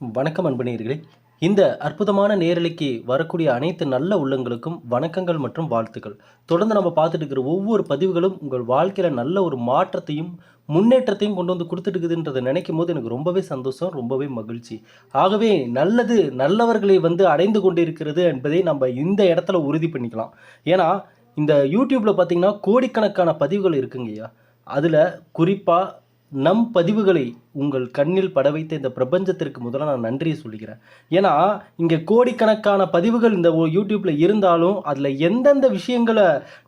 வணக்கம் அன்பனீர்களே இந்த அற்புதமான நேரலைக்கு வரக்கூடிய அனைத்து நல்ல உள்ளங்களுக்கும் வணக்கங்கள் மற்றும் வாழ்த்துக்கள். தொடர்ந்து நம்ம பார்த்துட்டு இருக்கிற ஒவ்வொரு பதிவுகளும் உங்கள் வாழ்க்கையில் நல்ல ஒரு மாற்றத்தையும் முன்னேற்றத்தையும் கொண்டு வந்து கொடுத்துட்டுக்குதுன்றதை நினைக்கும் போது எனக்கு ரொம்பவே சந்தோஷம் ரொம்பவே மகிழ்ச்சி. ஆகவே நல்லது நல்லவர்களை வந்து அடைந்து கொண்டு இருக்கிறது என்பதை நம்ம இந்த இடத்துல உறுதி பண்ணிக்கலாம். ஏன்னா இந்த யூடியூப்பில் பார்த்தீங்கன்னா கோடிக்கணக்கான பதிவுகள் இருக்குங்கய்யா. அதில் குறிப்பாக நம் பதிவுகளை உங்கள் கண்ணில் பட வைத்த இந்த பிரபஞ்சத்திற்கு முதல்ல நான் நன்றியை சொல்லிக்கிறேன். ஏன்னா இங்கே கோடிக்கணக்கான பதிவுகள் இந்த யூடியூப்பில் இருந்தாலும் அதில் எந்தெந்த விஷயங்களை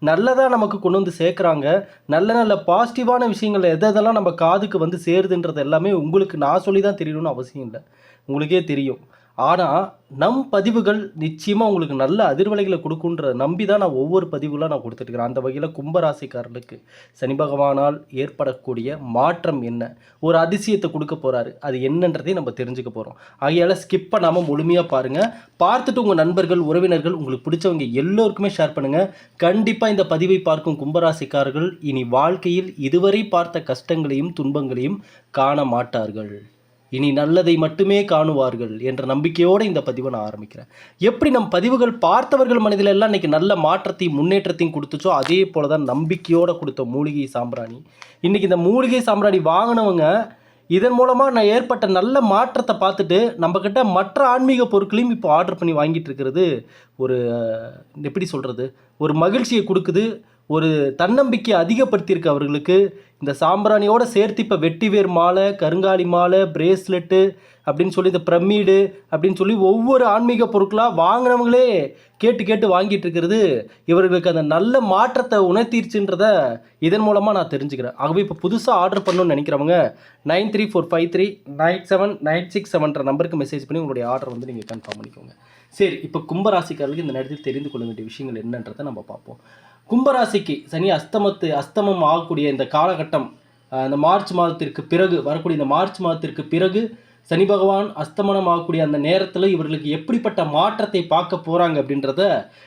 நல்லதாக நமக்கு கொண்டு வந்து சேர்க்குறாங்க நல்ல நல்ல பாசிட்டிவான விஷயங்கள் எது எதெல்லாம் நம்ம காதுக்கு வந்து சேருதுன்றது எல்லாமே உங்களுக்கு நான் சொல்லி தான் தெரியணும்னு அவசியம் இல்லை. உங்களுக்கே தெரியும். ஆனால் நம் பதிவுகள் நிச்சயமாக உங்களுக்கு நல்ல அதிர்வலைகளை கொடுக்குன்ற நம்பி தான் நான் ஒவ்வொரு பதிவுகளாக நான் கொடுத்துட்ருக்கிறேன் அந்த வகையில் கும்பராசிக்காரர்களுக்கு சனி பகவானால் ஏற்படக்கூடிய மாற்றம் என்ன? ஒரு அதிசயத்தை கொடுக்க போகிறாரு அது என்னன்றதையும் நம்ம தெரிஞ்சுக்க போகிறோம் ஆகையால் ஸ்கிப் பண்ணாமல் முழுமையாக பாருங்கள் பார்த்துட்டு உங்கள் நண்பர்கள் உறவினர்கள் உங்களுக்கு பிடிச்சவங்க எல்லோருக்குமே ஷேர் பண்ணுங்கள் கண்டிப்பாக இந்த பதிவை பார்க்கும் கும்பராசிக்காரர்கள் இனி வாழ்க்கையில் இதுவரை பார்த்த கஷ்டங்களையும் துன்பங்களையும் காண மாட்டார்கள். இனி நல்லதை மட்டுமே காணுவார்கள் என்ற நம்பிக்கையோடு இந்த பதிவை நான் ஆரம்பிக்கிறேன். எப்படி நம் பதிவுகள் பார்த்தவர்கள் மனதில் எல்லாம் இன்னைக்கு நல்ல மாற்றத்தையும் முன்னேற்றத்தையும் கொடுத்துச்சோ அதே போல தான் நம்பிக்கையோடு கொடுத்த மூலிகை சாம்பிராணி. இன்றைக்கி இந்த மூலிகை சாம்பிராணி வாங்கினவங்க இதன் மூலமாக நான் ஏற்பட்ட நல்ல மாற்றத்தை பார்த்துட்டு நம்மக்கிட்ட மற்ற ஆன்மீக பொருட்களையும் இப்போ ஆர்டர் பண்ணி வாங்கிட்டு இருக்கிறது ஒரு எப்படி சொல்கிறது ஒரு மகிழ்ச்சியை கொடுக்குது ஒரு தன்னம்பிக்கை அதிகப்படுத்தியிருக்கு அவர்களுக்கு. இந்த சாம்பிராணியோட சேர்த்து இப்போ வெட்டிவேர் மாலை கருங்காலி மாலை பிரேஸ்லெட்டு அப்படின்னு சொல்லி இந்த பிரமீடு அப்படின்னு சொல்லி ஒவ்வொரு ஆன்மீக பொருட்களாக வாங்கினவங்களே கேட்டு கேட்டு வாங்கிட்டு இருக்கிறது. இவர்களுக்கு அந்த நல்ல மாற்றத்தை உணர்த்திருச்சுன்றத இதன் மூலமாக நான் தெரிஞ்சுக்கிறேன். ஆகவே இப்போ புதுசாக ஆர்டர் பண்ணணும்னு நினைக்கிறவங்க nine three four five three nine seven nine six செவன்ற நம்பருக்கு மெசேஜ் பண்ணி உங்களுடைய ஆர்டர் வந்து நீங்கள் கன்ஃபார்ம் பண்ணிக்கோங்க. சரி இப்போ கும்பராசிக்காரர்களுக்கு இந்த நேரத்தில் தெரிந்து கொள்ள வேண்டிய விஷயங்கள் என்னன்றதை நம்ம பார்ப்போம். கும்பராசிக்கு சனி அஸ்தமத்து அஸ்தமம் ஆகக்கூடிய இந்த காலகட்டம் அந்த இந்த மார்ச் மாதத்திற்கு பிறகு வரக்கூடிய இந்த மார்ச் மாதத்திற்கு பிறகு சனி பகவான் அஸ்தமனம் ஆகக்கூடிய அந்த நேரத்தில் இவர்களுக்கு எப்படிப்பட்ட மாற்றத்தை பார்க்க போகிறாங்க அப்படின்றத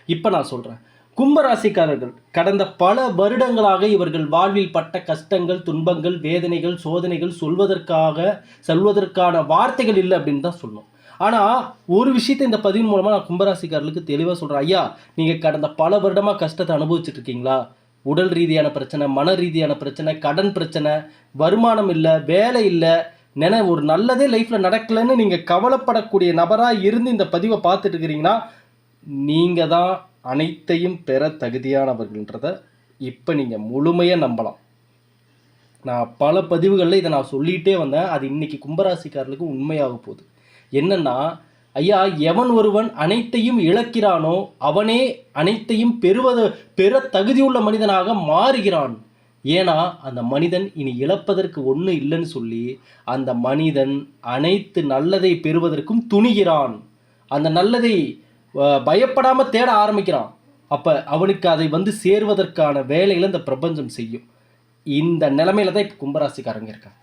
இப்போ நான் சொல்கிறேன் கும்பராசிக்காரர்கள் கடந்த பல வருடங்களாக இவர்கள் வாழ்வில் பட்ட கஷ்டங்கள் துன்பங்கள் வேதனைகள் சோதனைகள் சொல்வதற்காக சொல்வதற்கான வார்த்தைகள் இல்லை அப்படின்னு தான் சொல்லணும். ஆனால் ஒரு விஷயத்தை இந்த பதிவின் மூலமாக நான் கும்பராசிக்காரர்களுக்கு தெளிவாக சொல்கிறேன் ஐயா நீங்கள் கடந்த பல வருடமாக கஷ்டத்தை அனுபவிச்சுட்டு இருக்கீங்களா உடல் ரீதியான பிரச்சனை மன ரீதியான பிரச்சனை கடன் பிரச்சனை வருமானம் இல்லை வேலை இல்லை நினை ஒரு நல்லதே லைஃப்பில் நடக்கலைன்னு நீங்கள் கவலைப்படக்கூடிய நபராக இருந்து இந்த பதிவை பார்த்துட்டு இருக்கிறீங்கன்னா நீங்கள் தான் அனைத்தையும் பெற தகுதியானவர்கள்ன்றத இப்போ நீங்கள் முழுமையாக நம்பலாம். நான் பல பதிவுகளில் இதை நான் சொல்லிகிட்டே வந்தேன். அது இன்னைக்கு கும்பராசிக்காரர்களுக்கு உண்மையாக போகுது. என்னன்னா ஐயா எவன் ஒருவன் அனைத்தையும் இழக்கிறானோ அவனே அனைத்தையும் பெறுவது பெற தகுதியுள்ள மனிதனாக மாறுகிறான். ஏன்னா அந்த மனிதன் இனி இழப்பதற்கு ஒன்று இல்லைன்னு சொல்லி அந்த மனிதன் அனைத்து நல்லதை பெறுவதற்கும் துணிகிறான். அந்த நல்லதை பயப்படாமல் தேட ஆரம்பிக்கிறான். அப்போ அவனுக்கு அதை வந்து சேர்வதற்கான வேலைகளை இந்த பிரபஞ்சம் செய்யும். இந்த நிலைமையில தான் இப்போ கும்பராசிக்காரங்க இருக்காங்க.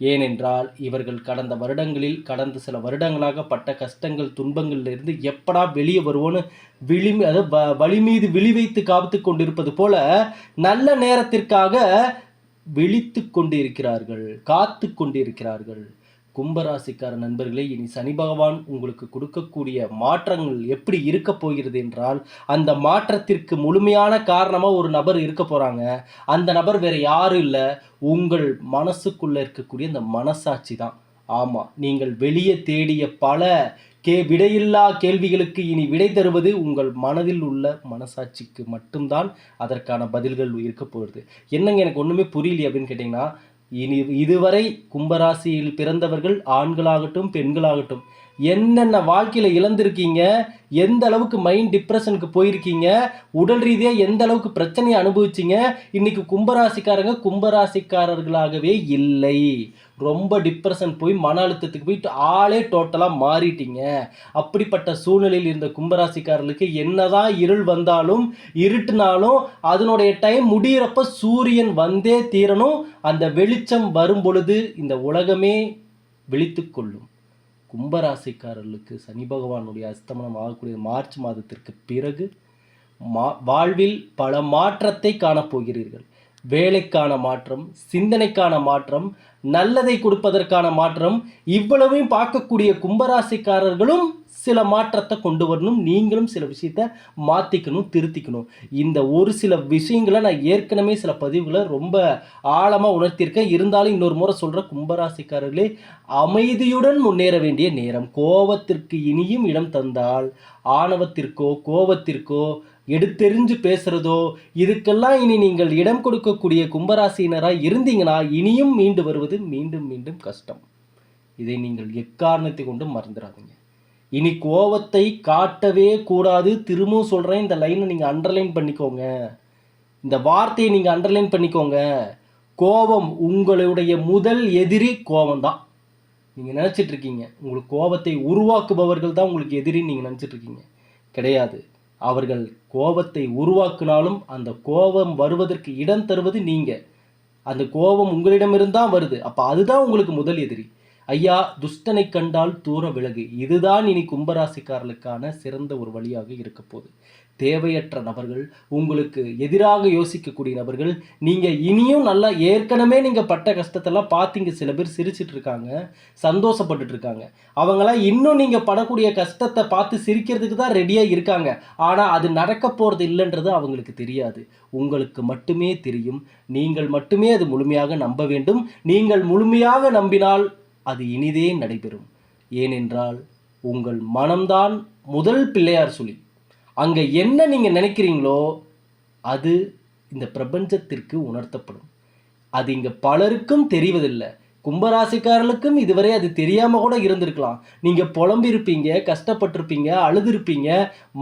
ஏனென்றால் இவர்கள் கடந்த வருடங்களில் கடந்த சில வருடங்களாக பட்ட கஷ்டங்கள் துன்பங்களிலிருந்து எப்படா வெளியே வருவோன்னு விழி அதாவது வ- வழி மீது விழி வைத்து காத்து கொண்டிருப்பது போல நல்ல நேரத்திற்காக விழித்து கொண்டிருக்கிறார்கள் காத்து கொண்டிருக்கிறார்கள். கும்பராசிக்கார நண்பர்களே இனி சனி பகவான் உங்களுக்கு கொடுக்கக்கூடிய மாற்றங்கள் எப்படி இருக்க போகிறது என்றால் அந்த மாற்றத்திற்கு முழுமையான காரணமாக ஒரு நபர் இருக்க போகிறாங்க அந்த நபர் வேறு யாரும் இல்லை. உங்கள் மனசுக்குள்ளே இருக்கக்கூடிய அந்த மனசாட்சி தான். ஆமாம் நீங்கள் வெளியே தேடிய பல கே விடையில்லா கேள்விகளுக்கு இனி விடை தருவது உங்கள் மனதில் உள்ள மனசாட்சிக்கு மட்டும்தான் அதற்கான பதில்கள் இருக்க போகிறது. என்னங்க எனக்கு ஒன்றுமே புரியலையே அப்படின்னு கேட்டிங்கன்னா இனி இதுவரை கும்பராசியில் பிறந்தவர்கள் ஆண்களாகட்டும் பெண்களாகட்டும் என்னென்ன வாழ்க்கையில் இழந்திருக்கீங்க? எந்த அளவுக்கு மைண்ட் டிப்ரெஷனுக்கு போயிருக்கீங்க? உடல் ரீதியாக எந்த அளவுக்கு பிரச்சனையை அனுபவிச்சிங்க? இன்னைக்கு கும்பராசிக்காரங்க கும்பராசிக்காரர்களாகவே இல்லை. ரொம்ப டிப்ரெஷன் போய் மன அழுத்தத்துக்கு போயிட்டு ஆளே டோட்டலாக மாறிட்டீங்க. அப்படிப்பட்ட சூழ்நிலையில் இருந்த கும்பராசிக்காரர்களுக்கு என்னதான் இருள் வந்தாலும் இருட்டுனாலும் அதனுடைய டைம் முடிகிறப்ப சூரியன் வந்தே தீரணும். அந்த வெளிச்சம் வரும் பொழுது இந்த உலகமே விழித்து கொள்ளும். கும்பராசிக்காரர்களுக்கு சனி பகவானுடைய அஸ்தமனம் ஆகக்கூடிய மார்ச் மாதத்திற்கு பிறகு மா வாழ்வில் பல மாற்றத்தை காணப்போகிறீர்கள். வேலைக்கான மாற்றம் சிந்தனைக்கான மாற்றம் நல்லதை கொடுப்பதற்கான மாற்றம் இவ்வளவையும் பார்க்கக்கூடிய கும்பராசிக்காரர்களும் சில மாற்றத்தை கொண்டு வரணும். நீங்களும் சில விஷயத்த மாற்றிக்கணும் திருத்திக்கணும். இந்த ஒரு சில விஷயங்களை நான் ஏற்கனவே சில பதிவுகளை ரொம்ப ஆழமாக உணர்த்தியிருக்கேன். இருந்தாலும் இன்னொரு முறை சொல்கிற கும்பராசிக்காரர்களே அமைதியுடன் முன்னேற வேண்டிய நேரம். கோபத்திற்கு இனியும் இடம் தந்தால் ஆணவத்திற்கோ கோபத்திற்கோ எடுத்தெறிஞ்சு பேசுறதோ இதுக்கெல்லாம் இனி நீங்கள் இடம் கொடுக்கக்கூடிய கும்பராசினராக இருந்தீங்கன்னா இனியும் மீண்டு வருவது மீண்டும் மீண்டும் கஷ்டம். இதை நீங்கள் எக்காரணத்தை கொண்டும் மறந்துடாதீங்க இனி கோவத்தை காட்டவே கூடாது. திரும்பவும் சொல்கிறேன் இந்த லைனை நீங்கள் அண்டர்லைன் பண்ணிக்கோங்க. இந்த வார்த்தையை நீங்கள் அண்டர்லைன் பண்ணிக்கோங்க. கோபம் உங்களுடைய முதல் எதிரி கோபம் தான் நீங்கள் நினச்சிட்டு இருக்கீங்க. உங்களுக்கு கோபத்தை உருவாக்குபவர்கள் தான் உங்களுக்கு எதிரின்னு நீங்கள் நினச்சிட்ருக்கீங்க கிடையாது. அவர்கள் கோபத்தை உருவாக்கினாலும் அந்த கோபம் வருவதற்கு இடம் தருவது நீங்கள் அந்த கோபம் உங்களிடமிருந்தான் வருது. அப்போ அதுதான் உங்களுக்கு முதல் எதிரி. ஐயா துஷ்டனை கண்டால் தூர விலகு. இதுதான் இனி கும்பராசிக்காரர்களுக்கான சிறந்த ஒரு வழியாக இருக்க போகுது. தேவையற்ற நபர்கள் உங்களுக்கு எதிராக யோசிக்கக்கூடிய நபர்கள் நீங்கள் இனியும் நல்லா ஏற்கனவே நீங்கள் பட்ட கஷ்டத்தெல்லாம் பார்த்தீங்க சில பேர் சிரிச்சிட்டு இருக்காங்க சந்தோஷப்பட்டுட்டு இருக்காங்க அவங்களாம் இன்னும் நீங்கள் படக்கூடிய கஷ்டத்தை பார்த்து சிரிக்கிறதுக்கு தான் ரெடியாக இருக்காங்க. ஆனால் அது நடக்க போகிறது இல்லைன்றது அவங்களுக்கு தெரியாது. உங்களுக்கு மட்டுமே தெரியும். நீங்கள் மட்டுமே அது முழுமையாக நம்ப வேண்டும். நீங்கள் முழுமையாக நம்பினால் அது இனிதே நடைபெறும். ஏனென்றால் உங்கள் மனம்தான் முதல் பிள்ளையார் சொல்லி அங்கே என்ன நீங்கள் நினைக்கிறீங்களோ அது இந்த பிரபஞ்சத்திற்கு உணர்த்தப்படும். அது இங்கே பலருக்கும் தெரிவதில்லை. கும்பராசிக்காரர்களுக்கும் இதுவரை அது தெரியாமல் கூட இருந்திருக்கலாம். நீங்கள் புலம்பிருப்பீங்க கஷ்டப்பட்டிருப்பீங்க அழுதுருப்பீங்க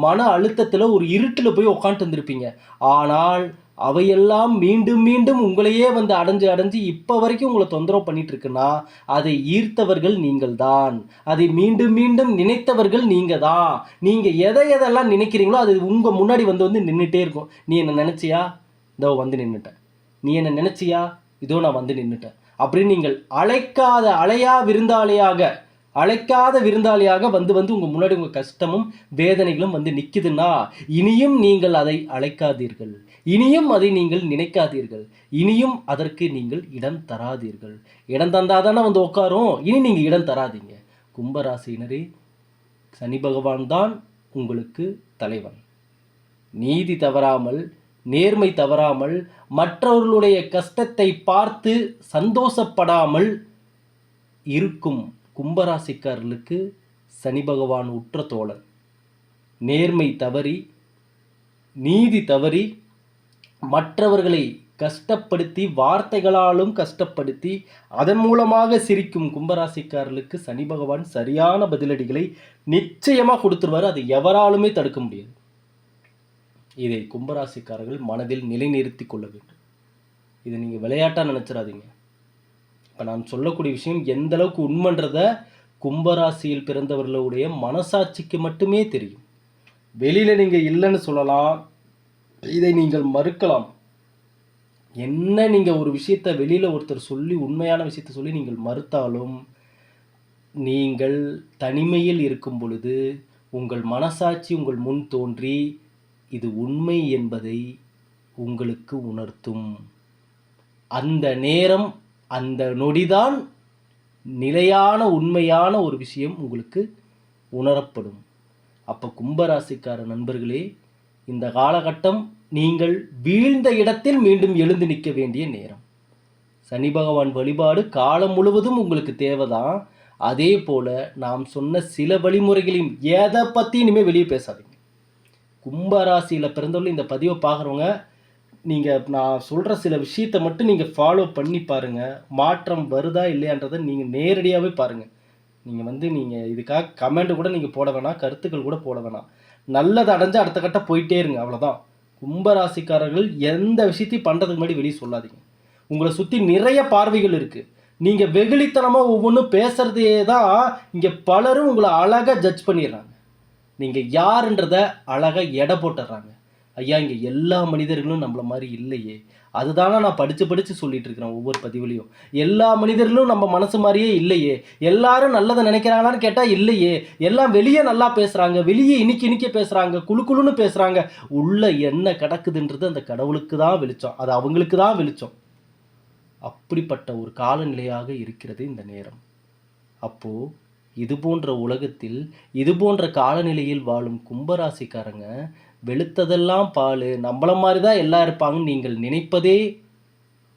மன அழுத்தத்தில் ஒரு இருட்டில் போய் உக்காந்துட்டு இருந்திருப்பீங்க. ஆனால் அவையெல்லாம் மீண்டும் மீண்டும் உங்களையே வந்து அடைஞ்சு அடைஞ்சு இப்போ வரைக்கும் உங்களை தொந்தரவு பண்ணிட்டு இருக்குன்னா அதை ஈர்த்தவர்கள் நீங்கள் தான் அதை மீண்டும் மீண்டும் நினைத்தவர்கள் நீங்கள் தான் நீங்கள் எதை எதெல்லாம் நினைக்கிறீங்களோ அது உங்கள் முன்னாடி வந்து வந்து நின்றுட்டே இருக்கும். நீ என்ன நினச்சியா? இதோ வந்து நின்றுட்டேன் நீ என்ன நினச்சியா? இதோ நான் வந்து நின்றுட்டேன் அப்படின்னு நீங்கள் அழைக்காத அலையா விருந்தாளியாக அழைக்காத விருந்தாளியாக வந்து வந்து உங்கள் முன்னாடி உங்கள் கஷ்டமும் வேதனைகளும் வந்து நிற்குதுன்னா இனியும் நீங்கள் அதை அழைக்காதீர்கள். இனியும் அதை நீங்கள் நினைக்காதீர்கள். இனியும் அதற்கு நீங்கள் இடம் தராதீர்கள். இடம் தந்தால் தானே வந்து உட்காரும். இனி நீங்கள் இடம் தராதீங்க. கும்பராசினரே சனி பகவான் தான் உங்களுக்கு தலைவன். நீதி தவறாமல் நேர்மை தவறாமல் மற்றவர்களுடைய கஷ்டத்தை பார்த்து சந்தோஷப்படாமல் இருக்கும் கும்பராசிக்காரர்களுக்கு சனி பகவான் உற்ற தோழன். நேர்மை தவறி நீதி தவறி மற்றவர்களை கஷ்டப்படுத்தி வார்த்தைகளாலும் கஷ்டப்படுத்தி அதன் மூலமாக சிரிக்கும் கும்பராசிக்காரர்களுக்கு சனி பகவான் சரியான பதிலடிகளை நிச்சயமாக கொடுத்துருவாரு. அது எவராலுமே தடுக்க முடியாது. இதை கும்பராசிக்காரர்கள் மனதில் நிலைநிறுத்தி கொள்ள வேண்டும். இதை நீங்கள் விளையாட்டாக நினச்சிடாதீங்க. இப்போ நான் சொல்லக்கூடிய விஷயம் எந்த அளவுக்கு உண்மைன்றத கும்பராசியில் பிறந்தவர்களுடைய மனசாட்சிக்கு மட்டுமே தெரியும். வெளியில் நீங்கள் இல்லைன்னு சொல்லலாம். இதை நீங்கள் மறுக்கலாம். என்ன நீங்கள் ஒரு விஷயத்தை வெளியில் ஒருத்தர் சொல்லி உண்மையான விஷயத்த சொல்லி நீங்கள் மறுத்தாலும் நீங்கள் தனிமையில் இருக்கும் பொழுது உங்கள் மனசாட்சி உங்கள் முன் தோன்றி இது உண்மை என்பதை உங்களுக்கு உணர்த்தும். அந்த நேரம் அந்த நொடிதான் நிலையான உண்மையான ஒரு விஷயம் உங்களுக்கு உணரப்படும். அப்போ கும்பராசிக்கார நண்பர்களே இந்த காலகட்டம் நீங்கள் வீழ்ந்த இடத்தில் மீண்டும் எழுந்து நிற்க வேண்டிய நேரம். சனி பகவான் வழிபாடு காலம் முழுவதும் உங்களுக்கு தேவைதான். அதே போல் நாம் சொன்ன சில வழிமுறைகளையும் எதை பற்றி இனிமேல் வெளியே பேசாதீங்க. கும்பராசியில் பிறந்தவர்கள் இந்த பதிவை பார்க்குறவங்க நீங்கள் நான் சொல்கிற சில விஷயத்தை மட்டும் நீங்கள் ஃபாலோ பண்ணி பாருங்கள் மாற்றம் வருதா இல்லையான்றதை நீங்கள் நேரடியாகவே பாருங்கள் நீங்கள் வந்து நீங்கள் இதுக்காக கமெண்ட் கூட நீங்கள் போட வேணாம் கருத்துக்கள் கூட போட வேணாம். நல்லது அடைஞ்சு அடுத்த கட்ட போயிட்டே இருங்க அவ்வளோதான் கும்பராசிக்காரர்கள் எந்த விஷயத்தையும் பண்ணுறதுக்கு முன்னாடி வெளியே சொல்லாதீங்க. உங்களை சுற்றி நிறைய பார்வைகள் இருக்குது நீங்கள் வெகுளித்தனமாக ஒவ்வொன்றும் பேசுகிறதையே தான் இங்கே பலரும் உங்களை அழகாக ஜட்ஜ் பண்ணிடுறாங்க. நீங்கள் யாருன்றத அழகாக எடை போட்டுடுறாங்க. ஐயா இங்கே எல்லா மனிதர்களும் நம்மள மாதிரி இல்லையே. அதுதானே நான் படித்து படித்து சொல்லிட்டு இருக்கிறேன் ஒவ்வொரு பதிவுலையும். எல்லா மனிதர்களும் நம்ம மனசு மாதிரியே இல்லையே. எல்லாரும் நல்லதை நினைக்கிறாங்களான்னு கேட்டால் இல்லையே. எல்லாம் வெளியே நல்லா பேசுகிறாங்க வெளியே இனிக்கி இனிக்க பேசுகிறாங்க குழு குழுன்னு பேசுகிறாங்க உள்ள என்ன கிடக்குதுன்றது அந்த கடவுளுக்கு தான் வெளிச்சம். அது அவங்களுக்கு தான் வெளிச்சம். அப்படிப்பட்ட ஒரு காலநிலையாக இருக்கிறது இந்த நேரம். அப்போது இது போன்ற உலகத்தில் இது போன்ற காலநிலையில் வாழும் கும்பராசிக்காரங்க வெளுத்ததெல்லாம் பால் நம்மள மாதிரி தான் எல்லாம் இருப்பாங்கன்னு நீங்கள் நினைப்பதே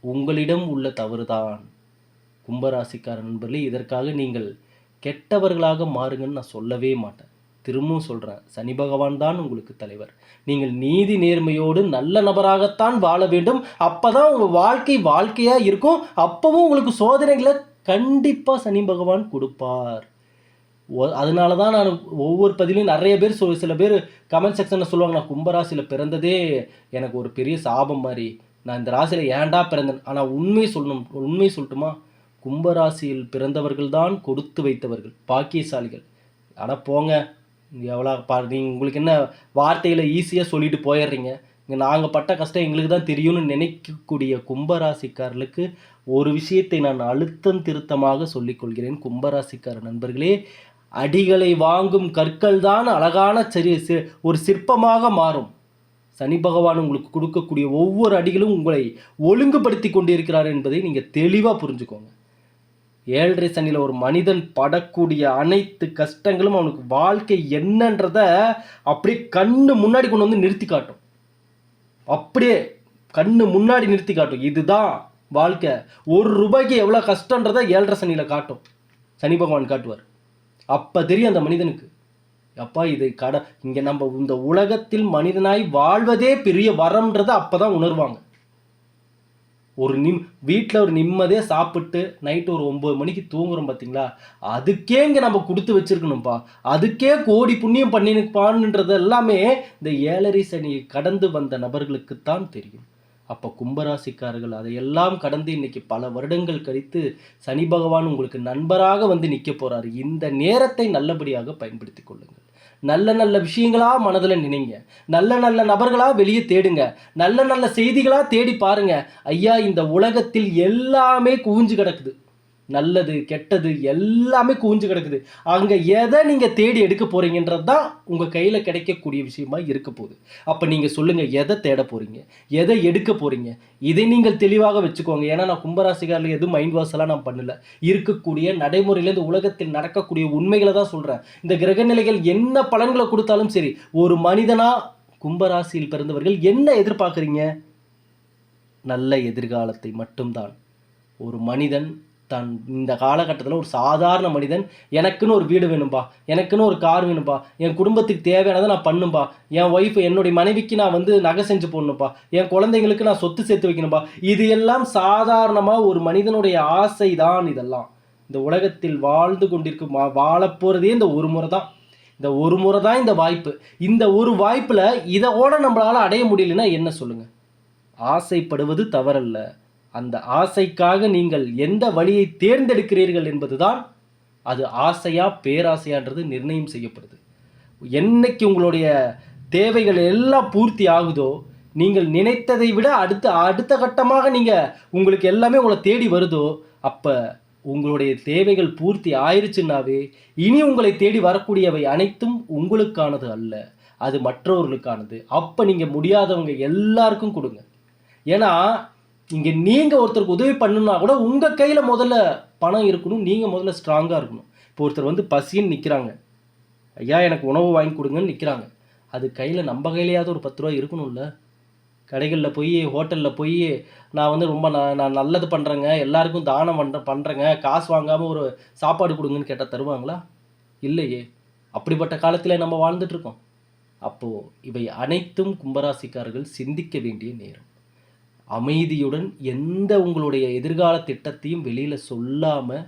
உங்களிடம் உள்ள தவறுதான். கும்பராசிக்கார நண்பர்களே இதற்காக நீங்கள் கெட்டவர்களாக மாறுங்கன்னு நான் சொல்லவே மாட்டேன். திரும்பவும் சொல்கிறேன் சனி பகவான் தான் உங்களுக்கு தலைவர். நீங்கள் நீதி நேர்மையோடு நல்ல நபராகத்தான் வாழ வேண்டும். அப்போ தான் உங்கள் வாழ்க்கை வாழ்க்கையாக இருக்கும். அப்போவும் உங்களுக்கு சோதனைகளை கண்டிப்பாக சனி பகவான் கொடுப்பார். அதனால தான் நான் ஒவ்வொரு பதிலையும் நிறைய பேர் சொல் சில பேர் கமெண்ட் செக்ஷனில் சொல்லுவாங்க நான் கும்பராசியில் பிறந்ததே எனக்கு ஒரு பெரிய சாபம் மாதிரி. நான் இந்த ராசியில் ஏன்டா பிறந்தேன்? ஆனால் உண்மை சொல்லணும் உண்மையை சொல்லட்டுமா? கும்பராசியில் பிறந்தவர்கள் தான் கொடுத்து வைத்தவர்கள் பாக்கியசாலிகள். ஆனால் போங்க எவ்வளோ பா நீங்கள் உங்களுக்கு என்ன வார்த்தையில் ஈஸியாக சொல்லிட்டு போயிடுறீங்க? இங்கே நாங்கள் பட்ட கஷ்டம் எங்களுக்கு தான் தெரியும்னு நினைக்கக்கூடிய கும்பராசிக்காரர்களுக்கு ஒரு விஷயத்தை நான் அழுத்தம் திருத்தமாக சொல்லிக்கொள்கிறேன். கும்பராசிக்கார நண்பர்களே அடிகளை வாங்கும் கற்கள் தான் அழகான சரி ஒரு சிற்பமாக மாறும். சனி பகவான் உங்களுக்கு கொடுக்கக்கூடிய ஒவ்வொரு அடிகளும் உங்களை ஒழுங்குபடுத்தி கொண்டிருக்கிறார் என்பதை நீங்கள் தெளிவாக புரிஞ்சுக்கோங்க. ஏழரை சனியில் ஒரு மனிதன் படக்கூடிய அனைத்து கஷ்டங்களும் அவனுக்கு வாழ்க்கை என்னன்றத அப்படியே கண்ணு முன்னாடி கொண்டு வந்து நிறுத்தி காட்டும். அப்படியே கண்ணு முன்னாடி நிறுத்தி காட்டும். இதுதான் வாழ்க்கை. ஒரு ரூபாய்க்கு எவ்வளோ கஷ்டன்றதை ஏழரை சனியில் காட்டும். சனி பகவான் காட்டுவார். அப்போ தெரியும் அந்த மனிதனுக்கு. அப்பா இது கட இங்கே நம்ம இந்த உலகத்தில் மனிதனாய் வாழ்வதே பெரிய வரம்ன்றதை அப்போ தான் உணர்வாங்க. ஒரு நிம் வீட்டில் ஒரு நிம்மதியாக சாப்பிட்டு நைட்டு ஒரு ஒம்பது மணிக்கு தூங்குறோம் பார்த்தீங்களா அதுக்கே இங்கே நம்ம கொடுத்து வச்சிருக்கணும்ப்பா அதுக்கே கோடி புண்ணியம் பண்ணினுப்பான்ன்றது எல்லாமே இந்த ஏழரை சனியை கடந்து வந்த நபர்களுக்குத்தான் தெரியும். அப்போ கும்பராசிக்காரர்கள் அதையெல்லாம் கடந்து இன்னைக்கு பல வருடங்கள் கழித்து சனி பகவான் உங்களுக்கு நண்பராக வந்து நிற்க போகிறாரு இந்த நேரத்தை நல்லபடியாக பயன்படுத்தி கொள்ளுங்கள். நல்ல நல்ல விஷயங்களா மனதில் நினைங்க. நல்ல நல்ல நபர்களாக வெளியே தேடுங்க. நல்ல நல்ல செய்திகளாக தேடி பாருங்க. ஐயா இந்த உலகத்தில் எல்லாமே குவிஞ்சு கிடக்குது. நல்லது கெட்டது எல்லாமே குவிஞ்சு கிடக்குது. அங்கே எதை நீங்கள் தேடி எடுக்க போகிறீங்கன்றது தான் உங்கள் கையில் கிடைக்கக்கூடிய விஷயமா இருக்க போகுது. அப்போ நீங்கள் சொல்லுங்கள் எதை தேட போகிறீங்க எதை எடுக்க போகிறீங்க இதை நீங்கள் தெளிவாக வச்சுக்கோங்க. ஏன்னா நான் கும்பராசிக்காரில் எதுவும் மைண்ட் வாஷெல்லாம் நான் பண்ணல. இருக்கக்கூடிய நடைமுறையில் இந்த உலகத்தில் நடக்கக்கூடிய உண்மைகளை தான் சொல்கிறேன் இந்த கிரகநிலைகள் என்ன பலன்களை கொடுத்தாலும் சரி ஒரு மனிதனாக கும்பராசியில் பிறந்தவர்கள் என்ன எதிர்பார்க்குறீங்க? நல்ல எதிர்காலத்தை மட்டும்தான். ஒரு மனிதன் தன் இந்த காலகட்டத்தில் ஒரு சாதாரண மனிதன் எனக்குன்னு ஒரு வீடு வேணும்பா எனக்குன்னு ஒரு கார் வேணும்பா என் குடும்பத்துக்கு தேவையானதை நான் பண்ணும்பா என் ஒய்ஃப் என்னுடைய மனைவிக்கு நான் வந்து நகை செஞ்சு போடணும்ப்பா என் குழந்தைங்களுக்கு நான் சொத்து சேர்த்து வைக்கணும்பா இது எல்லாம் சாதாரணமாக ஒரு மனிதனுடைய ஆசை தான் இதெல்லாம். இந்த உலகத்தில் வாழ்ந்து கொண்டிருக்கும் வாழப்போகிறதே போகிறதே இந்த ஒரு முறை தான் இந்த ஒரு முறை தான் இந்த வாய்ப்பு. இந்த ஒரு வாய்ப்பில் இதோட நம்மளால் அடைய முடியலன்னா என்ன சொல்லுங்கள் ஆசைப்படுவது தவறல்ல. அந்த ஆசைக்காக நீங்கள் எந்த வழியை தேர்ந்தெடுக்கிறீர்கள் என்பதுதான் அது ஆசையா பேராசையான்றது நிர்ணயம் செய்யப்படுது. என்னைக்கு உங்களுடைய தேவைகள் எல்லாம் பூர்த்தி ஆகுதோ நீங்கள் நினைத்ததை விட அடுத்த அடுத்த கட்டமாக நீங்கள் உங்களுக்கு எல்லாமே உங்களை தேடி வருதோ அப்போ உங்களுடைய தேவைகள் பூர்த்தி ஆயிருச்சுன்னாவே இனி உங்களை தேடி வரக்கூடியவை அனைத்தும் உங்களுக்கானது அல்ல. அது மற்றவர்களுக்கானது. அப்போ நீங்கள் முடியாதவங்க எல்லாருக்கும் கொடுங்க. ஏன்னா இங்கே நீங்கள் ஒருத்தருக்கு உதவி பண்ணுன்னா கூட உங்கள் கையில் முதல்ல பணம் இருக்கணும் நீங்கள் முதல்ல ஸ்ட்ராங்காக இருக்கணும். இப்போ ஒருத்தர் வந்து பசின்னு நிற்கிறாங்க ஐயா எனக்கு உணவு வாங்கி கொடுங்கன்னு நிற்கிறாங்க அது கையில் நம்ம கையிலையாவது ஒரு பத்து ரூபா இருக்கணும்ல? கடைகளில் போய் ஹோட்டலில் போய் நான் வந்து ரொம்ப நான் நான் நல்லது பண்ணுறேங்க எல்லாருக்கும் தானம் பண்ணுற பண்ணுறேங்க காசு வாங்காமல் ஒரு சாப்பாடு கொடுங்கன்னு கேட்டால் தருவாங்களா? இல்லையே. அப்படிப்பட்ட காலத்தில் நம்ம வாழ்ந்துட்டு இருக்கோம். அப்போது இவை அனைத்தும் கும்பராசிக்காரர்கள் சிந்திக்க வேண்டிய நேரம். அமைதியுடன் எந்த உங்களுடைய எதிர்கால திட்டத்தையும் வெளியில் சொல்லாமல்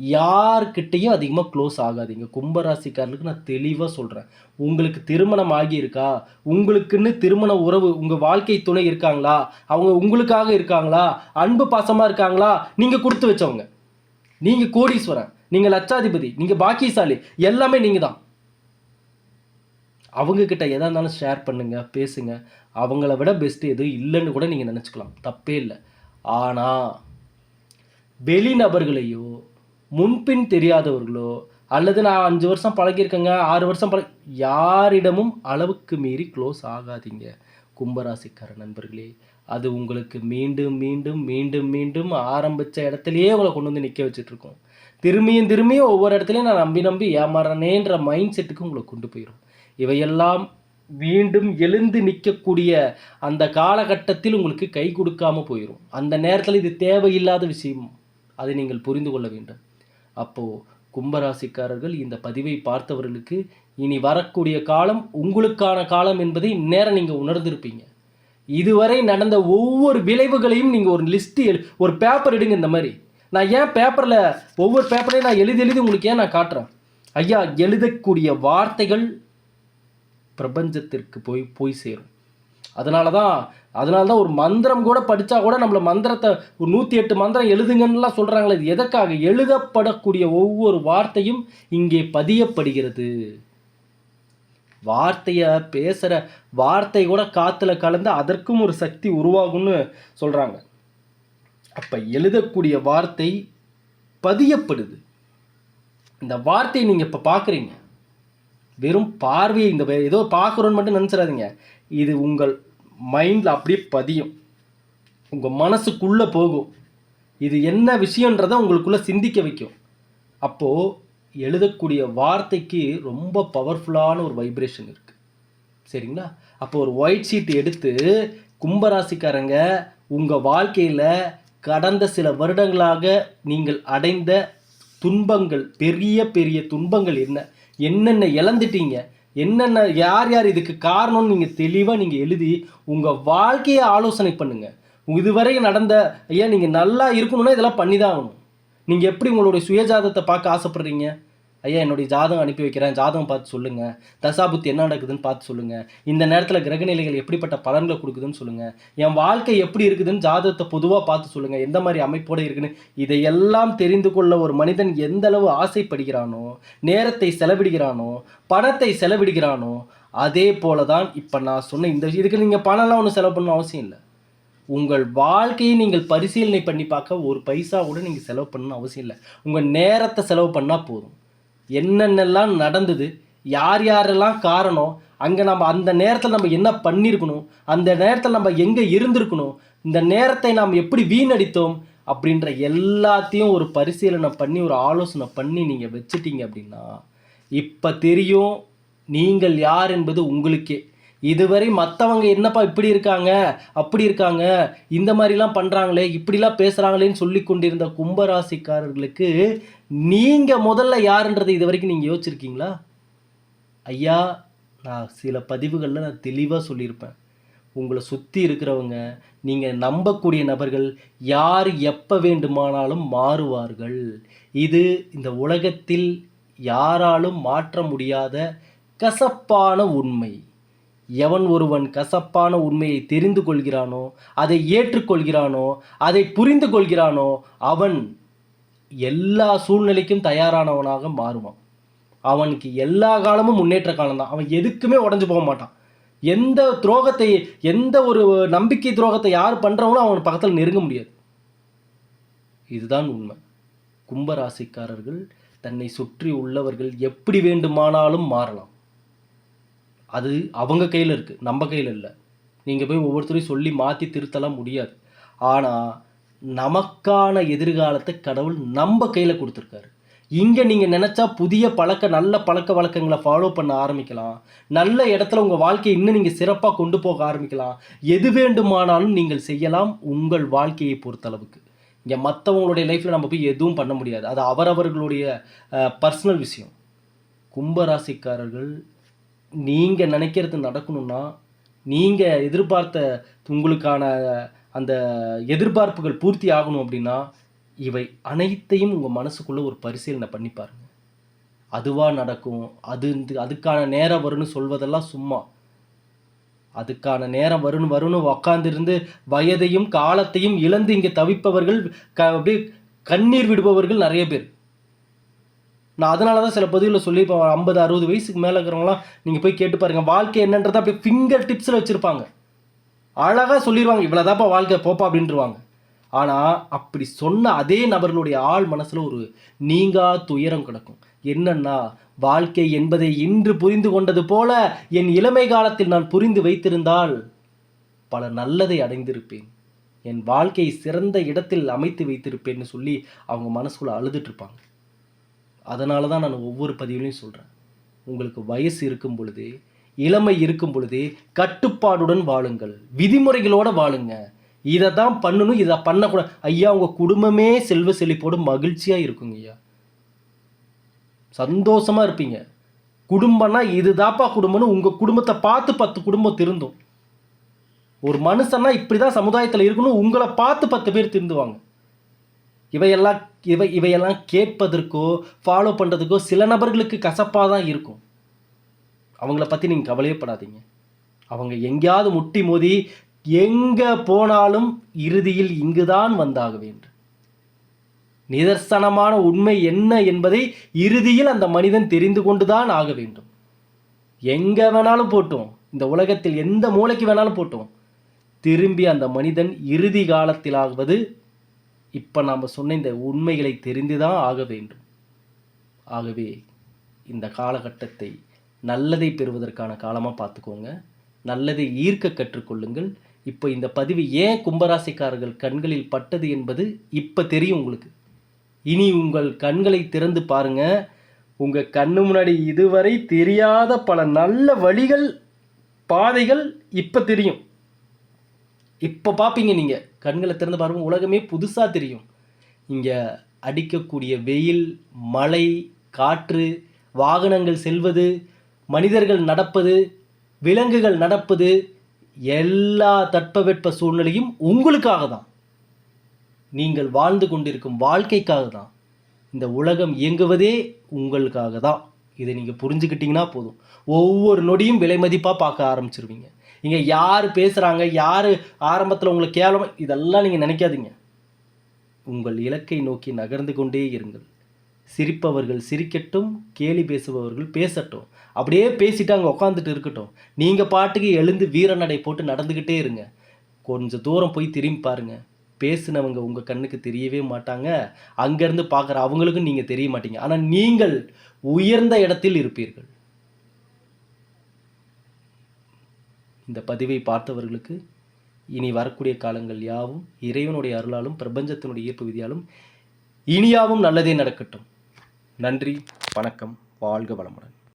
யார்கிட்டயும் அதிகமாக க்ளோஸ் ஆகாதீங்க. கும்பராசிக்காரர்களுக்கு நான் தெளிவாக சொல்கிறேன் உங்களுக்கு திருமணம் ஆகியிருக்கா? உங்களுக்குன்னு திருமண உறவு உங்கள் வாழ்க்கை துணை இருக்காங்களா? அவங்க உங்களுக்காக இருக்காங்களா? அன்பு பாசமாக இருக்காங்களா? நீங்கள் கொடுத்து வச்சவங்க. நீங்கள் கோடீஸ்வரன். நீங்கள் லட்சாதிபதி. நீங்கள் பாக்கியசாலி. எல்லாமே நீங்கள் தான் அவங்கக்கிட்ட எதாக இருந்தாலும் ஷேர் பண்ணுங்க பேசுங்க. அவங்கள விட பெஸ்ட்டு எதுவும் இல்லைன்னு கூட நீங்கள் நினச்சிக்கலாம். தப்பே இல்லை. ஆனால் வெளிநபர்களையோ முன்பின் தெரியாதவர்களோ அல்லது நான் அஞ்சு வருஷம் பழகியிருக்கேங்க ஆறு வருஷம் பழ யாரிடமும் அளவுக்கு மீறி க்ளோஸ் ஆகாதீங்க. கும்பராசிக்கார நண்பர்களே அது உங்களுக்கு மீண்டும் மீண்டும் மீண்டும் மீண்டும் ஆரம்பித்த இடத்துலையே உங்களை கொண்டு வந்து நிற்க வச்சுட்ருக்கோம். திரும்பியும் திரும்பியும் ஒவ்வொரு இடத்துலையும் நான் நம்பி நம்பி ஏமாறனேன்ற மைண்ட் செட்டுக்கு உங்களை கொண்டு போயிடும் இவையெல்லாம் மீண்டும் எழுந்து நிற்கக்கூடிய அந்த காலகட்டத்தில் உங்களுக்கு கை கொடுக்காம போயிடும் அந்த நேரத்தில் இது தேவையில்லாத விஷயம். அதை நீங்கள் புரிந்து கொள்ள வேண்டும். அப்போது கும்பராசிக்காரர்கள் இந்த பதிவை பார்த்தவர்களுக்கு இனி வரக்கூடிய காலம் உங்களுக்கான காலம் என்பதை இந்நேரம் நீங்கள் உணர்ந்திருப்பீங்க. இதுவரை நடந்த ஒவ்வொரு விளைவுகளையும் நீங்கள் ஒரு லிஸ்ட் எழு ஒரு பேப்பர் எடுங்க இந்த மாதிரி. நான் ஏன் பேப்பரில் ஒவ்வொரு பேப்பரையும் நான் எழுதி எழுதி உங்களுக்கு ஏன் நான் காட்டுறேன்? ஐயா எழுதக்கூடிய வார்த்தைகள் பிரபஞ்சத்திற்கு போய் போய் சேரும். அதனால தான் அதனால தான் ஒரு மந்திரம் கூட படித்தா கூட நம்மளை மந்திரத்தை ஒரு நூற்றி எட்டு மந்திரம் எழுதுங்கன்னுலாம் சொல்கிறாங்களே இது எதற்காக? எழுதப்படக்கூடிய ஒவ்வொரு வார்த்தையும் இங்கே பதியப்படுகிறது. வார்த்தையை பேசுகிற வார்த்தை கூட காற்றுல கலந்து அதற்கும் ஒரு சக்தி உருவாகும்னு சொல்கிறாங்க அப்போ எழுதக்கூடிய வார்த்தை பதியப்படுது. இந்த வார்த்தையை நீங்கள் இப்போ பார்க்குறீங்க வெறும் பார்வையை இந்த ஏதோ பார்க்குறோன்னு மட்டும் நினச்சிடாதீங்க. இது உங்கள் மைண்டில் அப்படியே பதியும். உங்கள் மனசுக்குள்ளே போகும். இது என்ன விஷயன்றதை உங்களுக்குள்ளே சிந்திக்க வைக்கும். அப்போது எழுதக்கூடிய வார்த்தைக்கு ரொம்ப பவர்ஃபுல்லான ஒரு வைப்ரேஷன் இருக்குது சரிங்களா? அப்போ ஒரு ஒயிட் ஷீட் எடுத்து கும்பராசிக்காரங்க உங்கள் வாழ்க்கையில் கடந்த சில வருடங்களாக நீங்கள் அடைந்த துன்பங்கள் பெரிய பெரிய துன்பங்கள் என்ன? என்னென்ன இழந்துட்டீங்க? என்னென்ன யார் யார் இதுக்கு காரணம்னு நீங்கள் தெளிவாக நீங்கள் எழுதி உங்கள் வாழ்க்கையை ஆலோசனை பண்ணுங்கள் இதுவரை நடந்த ஐயா நீங்கள் நல்லா இருக்கணும்னா இதெல்லாம் பண்ணி தான் ஆகணும். நீங்கள் எப்படி உங்களுடைய சுயஜாதத்தை பார்க்க ஆசைப்படுறீங்க? ஐயா என்னுடைய ஜாதகம் அனுப்பி வைக்கிறேன். ஜாதகம் பார்த்து சொல்லுங்கள் தசாபுத்தி என்ன நடக்குதுன்னு பார்த்து சொல்லுங்கள் இந்த நேரத்தில் கிரகநிலைகள் எப்படிப்பட்ட பலன்களை கொடுக்குதுன்னு சொல்லுங்கள் என் வாழ்க்கை எப்படி இருக்குதுன்னு ஜாதகத்தை பொதுவாக பார்த்து சொல்லுங்கள் எந்த மாதிரி அமைப்போடு இருக்குன்னு இதையெல்லாம் தெரிந்து கொள்ள ஒரு மனிதன் எந்த அளவு ஆசைப்படுகிறானோ நேரத்தை செலவிடுகிறானோ பணத்தை செலவிடுகிறானோ அதே போல தான் இப்போ நான் சொன்ன இந்த இதுக்கு நீங்கள் பணம்லாம் ஒன்றும் செலவு பண்ணணும் அவசியம் இல்லை. உங்கள் வாழ்க்கையை நீங்கள் பரிசீலனை பண்ணி பார்க்க ஒரு பைசா கூட நீங்கள் செலவு பண்ணணும் அவசியம் இல்லை. உங்கள் நேரத்தை செலவு பண்ணால் போதும். என்னென்னலாம் நடந்தது யார் யாரெல்லாம் காரணம் அங்கே நம்ம அந்த நேரத்தில் நம்ம என்ன பண்ணியிருக்கணும் அந்த நேரத்தில் நம்ம எங்கே இருந்திருக்கணும் இந்த நேரத்தை நாம் எப்படி வீணடித்தோம் அப்படின்ற எல்லாத்தையும் ஒரு பரிசீலனை பண்ணி ஒரு ஆலோசனை பண்ணி நீங்கள் வச்சுட்டீங்க அப்படின்னா இப்போ தெரியும் நீங்கள் யார் என்பது உங்களுக்கே. இதுவரை மற்றவங்க என்னப்பா இப்படி இருக்காங்க? அப்படி இருக்காங்க. இந்த மாதிரிலாம் பண்ணுறாங்களே இப்படிலாம் பேசுகிறாங்களேன்னு சொல்லி கொண்டிருந்த கும்பராசிக்காரர்களுக்கு நீங்கள் முதல்ல யாருன்றதை இது வரைக்கும் நீங்கள் யோசிச்சிருக்கீங்களா? ஐயா நான் சில பதிவுகளில் நான் தெளிவாக சொல்லியிருப்பேன். உங்களை சுற்றி இருக்கிறவங்க நீங்கள் நம்பக்கூடிய நபர்கள் யார் எப்போ வேண்டுமானாலும் மாறுவார்கள். இது இந்த உலகத்தில் யாராலும் மாற்ற முடியாத கசப்பான உண்மை. எவன் ஒருவன் கசப்பான உண்மையை தெரிந்து கொள்கிறானோ அதை ஏற்றுக்கொள்கிறானோ அதை புரிந்து கொள்கிறானோ அவன் எல்லா சூழ்நிலைக்கும் தயாரானவனாக மாறுவான். அவனுக்கு எல்லா காலமும் முன்னேற்ற காலம் தான். அவன் எதுக்குமே உடஞ்சு போக மாட்டான். எந்த துரோகத்தை எந்த ஒரு நம்பிக்கை துரோகத்தை யார் பண்ணுறவனோ அவன் பக்கத்தில் நெருங்க முடியாது. இதுதான் உண்மை. கும்பராசிக்காரர்கள் தன்னை சுற்றி உள்ளவர்கள் எப்படி வேண்டுமானாலும் மாறலாம். அது அவங்க கையில் இருக்குது நம்ம கையில் இல்லை. நீங்கள் போய் ஒவ்வொருத்தரையும் சொல்லி மாற்றி திருத்தலாம் முடியாது. ஆனால் நமக்கான எதிர்காலத்தை கடவுள் நம்ம கையில் கொடுத்துருக்காரு. இங்கே நீங்கள் நினச்சா புதிய பழக்க நல்ல பழக்க வழக்கங்களை ஃபாலோ பண்ண ஆரம்பிக்கலாம். நல்ல இடத்துல உங்கள் வாழ்க்கையை இன்னும் நீங்கள் சிறப்பாக கொண்டு போக ஆரம்பிக்கலாம். எது வேண்டுமானாலும் நீங்கள் செய்யலாம் உங்கள் வாழ்க்கையை பொறுத்தளவுக்கு. இங்கே மற்றவங்களுடைய லைஃப்பில் நம்ம போய் எதுவும் பண்ண முடியாது. அது அவரவர்களுடைய பர்சனல் விஷயம். கும்பராசிக்காரர்கள் நீங்கள் நினைக்கிறது நடக்கணும்னா நீங்கள் எதிர்பார்த்த உங்களுக்கான அந்த எதிர்பார்ப்புகள் பூர்த்தி ஆகணும் அப்படின்னா இவை அனைத்தையும் உங்கள் மனசுக்குள்ளே ஒரு பரிசீலனை பண்ணி பாருங்கள் அதுவாக நடக்கும் அது இந்த- அதுக்கான நேரம் வரும்னு சொல்வதெல்லாம் சும்மா. அதுக்கான நேரம் வரும்னு வரும்னு உக்காந்துருந்து வயதையும் காலத்தையும் இழந்து இங்கே தவிப்பவர்கள் க அப்படியே கண்ணீர் விடுபவர்கள் நிறைய பேர். நான் அதனால தான் சில பதிவில் சொல்லியிருப்பேன் ஐம்பது அறுபது வயசுக்கு மேலே இருக்கிறவங்களாம் நீங்கள் போய் கேட்டு பாருங்கள் வாழ்க்கை என்னன்றதை அப்படியே ஃபிங்கர் டிப்ஸில் வச்சுருப்பாங்க. அழகாக சொல்லிடுவாங்க இவ்வளோதாப்பா வாழ்க்கை போப்பா அப்படின்ட்டுருவாங்க ஆனால் அப்படி சொன்ன அதே நபர்களுடைய ஆள் மனசில் ஒரு நீங்கா துயரம் கிடக்கும். என்னன்னா வாழ்க்கை என்பதை இன்று புரிந்து கொண்டது போல என் இளமை காலத்தில் நான் புரிந்து வைத்திருந்தால் பல நல்லதை அடைந்திருப்பேன். என் வாழ்க்கையை சிறந்த இடத்தில் அமைத்து வைத்திருப்பேன்னு சொல்லி அவங்க மனசுக்குள்ள அழுதுட்டு இருப்பாங்க. அதனால தான் நான் ஒவ்வொரு பதிவுலையும் சொல்கிறேன் உங்களுக்கு வயசு இருக்கும் பொழுது இளமை இருக்கும் பொழுது கட்டுப்பாடுடன் வாழுங்கள். விதிமுறைகளோட வாழுங்க. இதை தான் பண்ணணும் இதை பண்ணக்கூடாது. ஐயா உங்கள் குடும்பமே செல்வ செழிப்போடு மகிழ்ச்சியாக இருக்குங்க ஐயா. சந்தோஷமாக இருப்பீங்க. குடும்பம்னா இதுதாப்பா குடும்பம்னு உங்கள் குடும்பத்தை பார்த்து பத்து குடும்பம் திருந்தும். ஒரு மனுஷன்னா இப்படி தான் சமுதாயத்தில் இருக்கணும் உங்களை பார்த்து பத்து பேர் திருந்துவாங்க. இவையெல்லாம் இவை இவையெல்லாம் கேட்பதற்கோ ஃபாலோ பண்ணுறதுக்கோ சில நபர்களுக்கு கசப்பாக தான் இருக்கும். அவங்கள பற்றி நீங்கள் கவலையப்படாதீங்க. அவங்க எங்கேயாவது முட்டி மோதி எங்கே போனாலும் இறுதியில் இங்குதான் வந்தாக வேண்டும். நிதர்சனமான உண்மை என்ன என்பதை இறுதியில் அந்த மனிதன் தெரிந்து கொண்டுதான் ஆக வேண்டும். எங்கே வேணாலும் போட்டோம். இந்த உலகத்தில் எந்த மூளைக்கு வேணாலும் போட்டோம். திரும்பி அந்த மனிதன் இறுதி காலத்திலாவது இப்போ நாம் சொன்ன இந்த உண்மைகளை தெரிந்து தான் ஆக வேண்டும். ஆகவே இந்த காலகட்டத்தை நல்லதை பெறுவதற்கான காலமாக பார்த்துக்கோங்க. நல்லதை ஈர்க்க கற்றுக்கொள்ளுங்கள். இப்போ இந்த பதிவு ஏன் கும்பராசிக்காரர்கள் கண்களில் பட்டது என்பது இப்போ தெரியும் உங்களுக்கு. இனி உங்கள் கண்களை திறந்து பாருங்கள் உங்கள் கண்ணு முன்னாடி இதுவரை தெரியாத பல நல்ல வழிகள் பாதைகள் இப்போ தெரியும். இப்போ பார்ப்பீங்க நீங்கள் கண்களை திறந்து பாருங்க. உலகமே புதுசாக தெரியும். இங்கே அடிக்கக்கூடிய வெயில் மழை காற்று வாகனங்கள் செல்வது மனிதர்கள் நடப்பது விலங்குகள் நடப்பது எல்லா தட்பவெட்ப சூழ்நிலையும் உங்களுக்காக தான். நீங்கள் வாழ்ந்து கொண்டிருக்கும் வாழ்க்கைக்காக தான். இந்த உலகம் இயங்குவதே உங்களுக்காக தான். இதை நீங்கள் புரிஞ்சுக்கிட்டீங்கன்னா போதும். ஒவ்வொரு நொடியும் விலை மதிப்பாக பார்க்க ஆரம்பிச்சிருவீங்க. இங்கே யார் பேசுகிறாங்க யார் ஆரம்பத்தில் உங்களை கேவலம் இதெல்லாம் நீங்கள் நினைக்காதீங்க. உங்கள் இலக்கை நோக்கி நகர்ந்து கொண்டே இருங்கள். சிரிப்பவர்கள் சிரிக்கட்டும் கேலி பேசுபவர்கள் பேசட்டும். அப்படியே பேசிட்டு அங்கே உட்காந்துட்டு இருக்கட்டும். நீங்கள் பாட்டுக்கு எழுந்து வீரநடை போட்டு நடந்துக்கிட்டே இருங்க. கொஞ்சம் தூரம் போய் திரும்பி பாருங்கள் பேசுனவங்க உங்கள் கண்ணுக்கு தெரியவே மாட்டாங்க. அங்கேருந்து பார்க்குற அவங்களுக்கும் நீங்கள் தெரிய மாட்டீங்க. ஆனால் நீங்கள் உயர்ந்த இடத்தில் இருப்பீர்கள். இந்த பதிவை பார்த்தவர்களுக்கு இனி வரக்கூடிய காலங்கள் யாவும் இறைவனுடைய அருளாலும் பிரபஞ்சத்தினுடைய ஈர்ப்பு விதியாலும் இனியாவும் நல்லதே நடக்கட்டும். நன்றி வணக்கம் வாழ்க வளமுடன்.